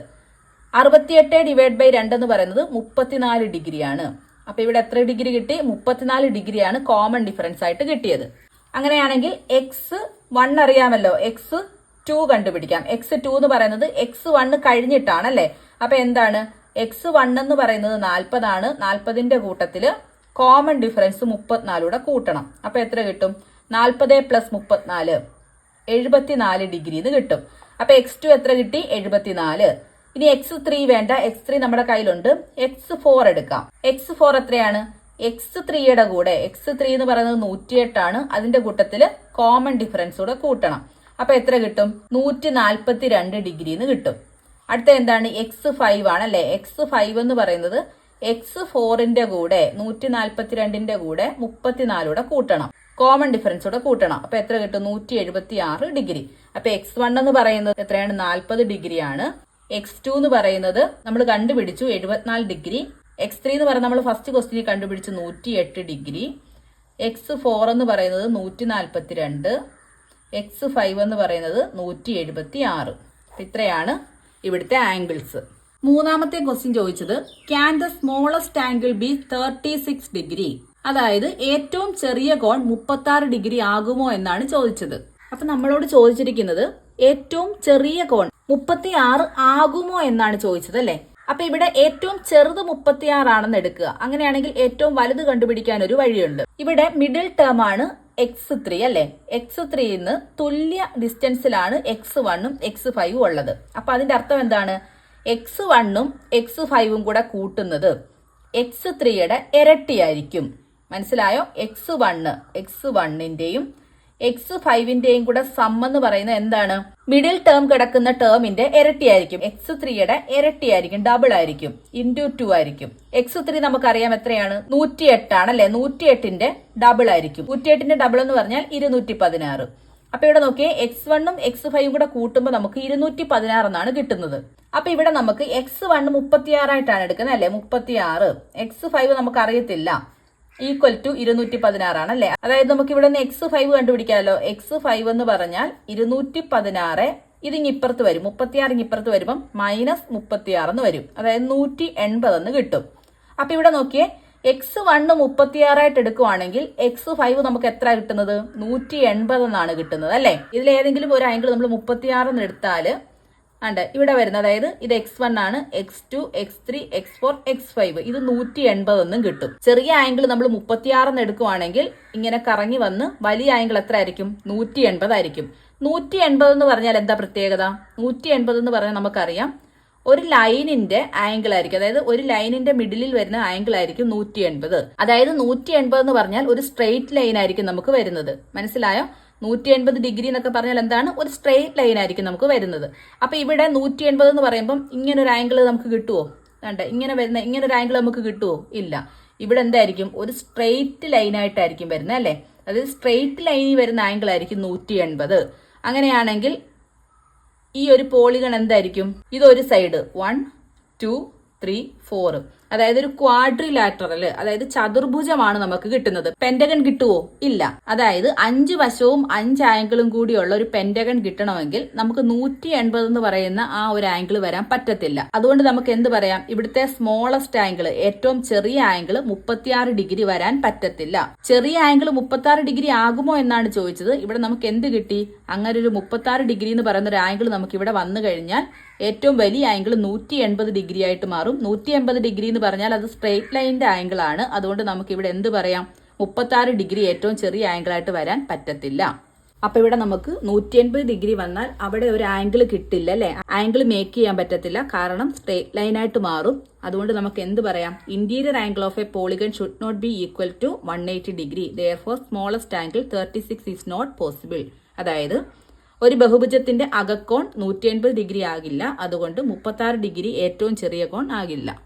അറുപത്തിയെട്ട് ഡിവൈഡ് ബൈ രണ്ട് എന്ന് പറയുന്നത് മുപ്പത്തിനാല് ഡിഗ്രിയാണ്. അപ്പൊ ഇവിടെ എത്ര ഡിഗ്രി കിട്ടി? മുപ്പത്തിനാല് ഡിഗ്രിയാണ് കോമൺ ഡിഫറൻസ് ആയിട്ട് കിട്ടിയത്. അങ്ങനെയാണെങ്കിൽ എക്സ് വൺ അറിയാമല്ലോ. എക്സ് ടു കണ്ടുപിടിക്കാം. എക്സ് ടു എന്ന് പറയുന്നത് എക്സ് വണ്ണ് കഴിഞ്ഞിട്ടാണ് അല്ലേ അപ്പൊ എന്താണ്? എക്സ് വൺ എന്ന് പറയുന്നത് നാൽപ്പതാണ് നാൽപ്പതിന്റെ കൂട്ടത്തിൽ കോമൺ ഡിഫറൻസ് മുപ്പത്തിനാലൂടെ കൂട്ടണം. അപ്പൊ എത്ര കിട്ടും? നാൽപ്പത് പ്ലസ് മുപ്പത്തിനാല്. എഴുപത്തിനാല് ഡിഗ്രി എന്ന് കിട്ടും. അപ്പൊ എക്സ് ടു എത്ര കിട്ടി? എഴുപത്തിനാല്. ഇനി എക്സ് ത്രീ വേണ്ട. എക്സ് ത്രീ നമ്മുടെ കയ്യിലുണ്ട്. എക്സ് ഫോർ എടുക്കാം. എക്സ് ഫോർ എത്രയാണ്? എക്സ് ത്രീയുടെ കൂടെ എക്സ് ത്രീ എന്ന് പറയുന്നത് നൂറ്റിയെട്ടാണ്. അതിന്റെ കൂട്ടത്തിൽ കോമൺ ഡിഫറൻസ് കൂടെ കൂട്ടണം. അപ്പൊ എത്ര കിട്ടും? നൂറ്റി നാൽപ്പത്തി രണ്ട് ഡിഗ്രി എന്ന് കിട്ടും. അടുത്ത എന്താണ്? എക്സ് ഫൈവ് ആണ് അല്ലെ? എക്സ് ഫൈവ് എന്ന് പറയുന്നത് എക്സ് ഫോറിന്റെ കൂടെ നൂറ്റി നാൽപ്പത്തി രണ്ടിന്റെ കൂടെ മുപ്പത്തിനാലൂടെ കൂട്ടണം. കോമൺ ഡിഫറൻസ് കൂടെ കൂട്ടണം. അപ്പൊ എത്ര കിട്ടും? നൂറ്റി എഴുപത്തി ആറ് ഡിഗ്രി അപ്പൊ എക്സ് വൺ എന്ന് പറയുന്നത് എത്രയാണ്? നാൽപ്പത് ഡിഗ്രിയാണ് എക്സ് ടു എന്ന് പറയുന്നത് നമ്മൾ കണ്ടുപിടിച്ചു എഴുപത്തിനാല് ഡിഗ്രി എക്സ് ത്രീ എന്ന് പറയുന്നത് നമ്മൾ ഫസ്റ്റ് ക്വസ്റ്റിനിൽ കണ്ടുപിടിച്ച് നൂറ്റി എട്ട് ഡിഗ്രി എക്സ് ഫോർ എന്ന് പറയുന്നത് നൂറ്റി നാൽപ്പത്തി രണ്ട് എക്സ് ഫൈവ് എന്ന് പറയുന്നത് നൂറ്റി എഴുപത്തി ആറ് ഇത്രയാണ് ഇവിടുത്തെ ആംഗിൾസ് മൂന്നാമത്തെ ക്വസ്റ്റ്യൻ ചോദിച്ചത് can the smallest angle be thirty six degree അതായത് ഏറ്റവും ചെറിയ കോൺ മുപ്പത്തി ആറ് ഡിഗ്രി ആകുമോ എന്നാണ് ചോദിച്ചത്. അപ്പൊ നമ്മളോട് ചോദിച്ചിരിക്കുന്നത് ഏറ്റവും ചെറിയ കോൺ മുപ്പത്തി ആറ് ആകുമോ എന്നാണ് ചോദിച്ചത് അല്ലേ? അപ്പൊ ഇവിടെ ഏറ്റവും ചെറുത് മുപ്പത്തിയാറാണെന്ന് എടുക്കുക. അങ്ങനെയാണെങ്കിൽ ഏറ്റവും വലുത് കണ്ടുപിടിക്കാൻ ഒരു വഴിയുണ്ട്. ഇവിടെ മിഡിൽ ടേം ആണ് എക്സ് ത്രീ അല്ലെ? എക്സ് ത്രീന്ന് തുല്യ ഡിസ്റ്റൻസിലാണ് എക്സ് വണ്ണും എക്സ് ഫൈവും ഉള്ളത്. അപ്പൊ അതിന്റെ അർത്ഥം എന്താണ്? എക്സ് വണ്ണും എക്സ് ഫൈവും കൂടെ കൂട്ടുന്നത് എക്സ് ത്രീയുടെ ഇരട്ടിയായിരിക്കും. മനസ്സിലായോ? എക്സ് വണ്ണ് എക്സ് വണ്ണിന്റെയും എക്സ് ഫൈവിന്റെയും കൂടെ സം എന്ന് പറയുന്നത് എന്താണ്? മിഡിൽ ടേം കിടക്കുന്ന ടേമിന്റെ ഇരട്ടിയായിരിക്കും. എക്സ് ത്രീയുടെ ഇരട്ടിയായിരിക്കും. ഡബിൾ ആയിരിക്കും. ഇന്റു ടു ആയിരിക്കും. എക്സ് ത്രീ നമുക്കറിയാം എത്രയാണ്? നൂറ്റി എട്ടാണ് അല്ലെ? നൂറ്റി എട്ടിന്റെ ഡബിൾ ആയിരിക്കും. നൂറ്റി എട്ടിന്റെ ഡബിൾ എന്ന് പറഞ്ഞാൽ ഇരുന്നൂറ്റി പതിനാറ് അപ്പൊ ഇവിടെ നോക്കിയേ എക്സ് വണ്ണും എക്സ് ഫൈവും കൂടെ കൂട്ടുമ്പോൾ നമുക്ക് ഇരുന്നൂറ്റി പതിനാറ് എന്നാണ് കിട്ടുന്നത്. അപ്പൊ ഇവിടെ നമുക്ക് എക്സ് വൺ മുപ്പത്തിയാറായിട്ടാണ് എടുക്കുന്നത് അല്ലെ? മുപ്പത്തിയാറ്. എക്സ് ഫൈവ് നമുക്ക് അറിയത്തില്ല ഈക്വൽ ടു ഇരുന്നൂറ്റി പതിനാറാണ് അല്ലെ അതായത് നമുക്ക് ഇവിടെ നിന്ന് എക്സ് ഫൈവ് കണ്ടുപിടിക്കാമല്ലോ എക്സ് ഫൈവ് എന്ന് പറഞ്ഞാൽ ഇരുന്നൂറ്റി പതിനാറ് ഇതിങ്ങിപ്പുറത്ത് വരും. മുപ്പത്തിയാറ് ഇപ്പുറത്ത് വരുമ്പം മൈനസ് മുപ്പത്തിയാറ് എന്ന് വരും. അതായത് നൂറ്റി എൺപത് എന്ന് കിട്ടും. അപ്പൊ ഇവിടെ നോക്കിയേ എക്സ് വണ്ണ് മുപ്പത്തിയാറായിട്ട് എടുക്കുവാണെങ്കിൽ എക്സ് ഫൈവ് നമുക്ക് എത്ര കിട്ടുന്നത്? നൂറ്റി എൺപത് എന്നാണ് കിട്ടുന്നത് അല്ലേ? ഇതിൽ ഏതെങ്കിലും ഒരു ആംഗിൾ നമ്മൾ മുപ്പത്തിയാറ് എന്ന് എടുത്താൽ ഉണ്ട് ഇവിടെ വരുന്ന അതായത് ഇത് എക്സ് വൺ ആണ് x two x three x four x five ഇത് നൂറ്റി എൺപത് എന്നും കിട്ടും. ചെറിയ ആംഗിൾ നമ്മൾ മുപ്പത്തിയാറെന്ന് എടുക്കുവാണെങ്കിൽ ഇങ്ങനെ കറങ്ങി വന്ന് വലിയ ആംഗിൾ എത്ര ആയിരിക്കും. നൂറ്റി എൺപതായിരിക്കും നൂറ്റി എൺപത് എന്ന് പറഞ്ഞാൽ എന്താ പ്രത്യേകത? നൂറ്റി എൺപത് എന്ന് പറഞ്ഞാൽ നമുക്കറിയാം ഒരു ലൈനിന്റെ ആംഗിൾ ആയിരിക്കും. അതായത് ഒരു ലൈനിന്റെ മിഡിലിൽ വരുന്ന ആംഗിൾ ആയിരിക്കും നൂറ്റി എൺപത് അതായത് നൂറ്റി എൺപത് എന്ന് പറഞ്ഞാൽ ഒരു സ്ട്രെയിറ്റ് ലൈൻ ആയിരിക്കും നമുക്ക് വരുന്നത്. മനസ്സിലായോ? നൂറ്റി എൺപത് ഡിഗ്രി എന്നൊക്കെ പറഞ്ഞാൽ എന്താണ്? ഒരു സ്ട്രെയിറ്റ് ലൈൻ ആയിരിക്കും നമുക്ക് വരുന്നത്. അപ്പോൾ ഇവിടെ നൂറ്റി എൺപത് എന്ന് പറയുമ്പം ഇങ്ങനെ ഒരു ആംഗിൾ നമുക്ക് കിട്ടുമോ വേണ്ട ഇങ്ങനെ വരുന്ന ഇങ്ങനെ ഒരു ആംഗിൾ നമുക്ക് കിട്ടുമോ ഇല്ല. ഇവിടെ എന്തായിരിക്കും? ഒരു സ്ട്രെയിറ്റ് ലൈൻ ആയിട്ടായിരിക്കും വരുന്നത് അല്ലേ? അതായത് സ്ട്രെയിറ്റ് ലൈനിൽ വരുന്ന ആംഗിൾ ആയിരിക്കും നൂറ്റി എൺപത് അങ്ങനെയാണെങ്കിൽ ഈ ഒരു പോളിഗൺ എന്തായിരിക്കും? ഇതൊരു side one two three four അതായത് ഒരു ക്വാഡ്രിലാറ്ററൽ അതായത് ചതുർഭുജമാണ് നമുക്ക് കിട്ടുന്നത്. പെൻഡഗൺ കിട്ടുവോ? ഇല്ല. അതായത് അഞ്ച് വശവും അഞ്ച് ആംഗിളും കൂടിയുള്ള ഒരു പെൻഡഗൺ കിട്ടണമെങ്കിൽ നമുക്ക് നൂറ്റി എൺപത് എന്ന് പറയുന്ന ആ ഒരു ആംഗിൾ വരാൻ പറ്റത്തില്ല. അതുകൊണ്ട് നമുക്ക് എന്ത് പറയാം? ഇവിടുത്തെ സ്മോളസ്റ്റ് ആംഗിൾ ഏറ്റവും ചെറിയ ആംഗിൾ മുപ്പത്തിയാറ് ഡിഗ്രി വരാൻ പറ്റത്തില്ല. ചെറിയ ആംഗിൾ മുപ്പത്തി ഡിഗ്രി ആകുമോ എന്നാണ് ചോദിച്ചത്. ഇവിടെ നമുക്ക് എന്ത് കിട്ടി? അങ്ങനെ ഒരു മുപ്പത്തി ഡിഗ്രി എന്ന് പറയുന്ന ഒരു ആംഗിൾ നമുക്ക് ഇവിടെ വന്നു കഴിഞ്ഞാൽ ഏറ്റവും വലിയ ആംഗിൾ നൂറ്റി എൺപത് ഡിഗ്രി ആയിട്ട് മാറും. നൂറ്റി എൺപത് ഡിഗ്രി എന്ന് പറഞ്ഞാൽ അത് സ്ട്രെയിറ്റ് ലൈനിന്റെ ആംഗിൾ ആണ്. അതുകൊണ്ട് നമുക്ക് ഇവിടെ എന്ത് പറയാം? മുപ്പത്തി ഡിഗ്രി ഏറ്റവും ചെറിയ ആംഗിൾ ആയിട്ട് വരാൻ പറ്റത്തില്ല. അപ്പൊ ഇവിടെ നമുക്ക് നൂറ്റി എൺപത് ഡിഗ്രി വന്നാൽ അവിടെ ഒരു ആംഗിൾ കിട്ടില്ല അല്ലെ? ആംഗിൾ മേക്ക് ചെയ്യാൻ പറ്റത്തില്ല. കാരണം സ്ട്രേറ്റ് ലൈൻ ആയിട്ട് മാറും. അതുകൊണ്ട് നമുക്ക് എന്ത് പറയാം? Interior angle of a polygon should not be equal to one eighty degree therefore smallest angle thirty six is not possible അതായത് ഒരു ബഹുഭുജത്തിന്റെ അകക്കോൺ നൂറ്റി എൺപത് ഡിഗ്രി ആകില്ല. അതുകൊണ്ട് മുപ്പത്തി ഡിഗ്രി ഏറ്റവും ചെറിയ കോൺ ആകില്ല.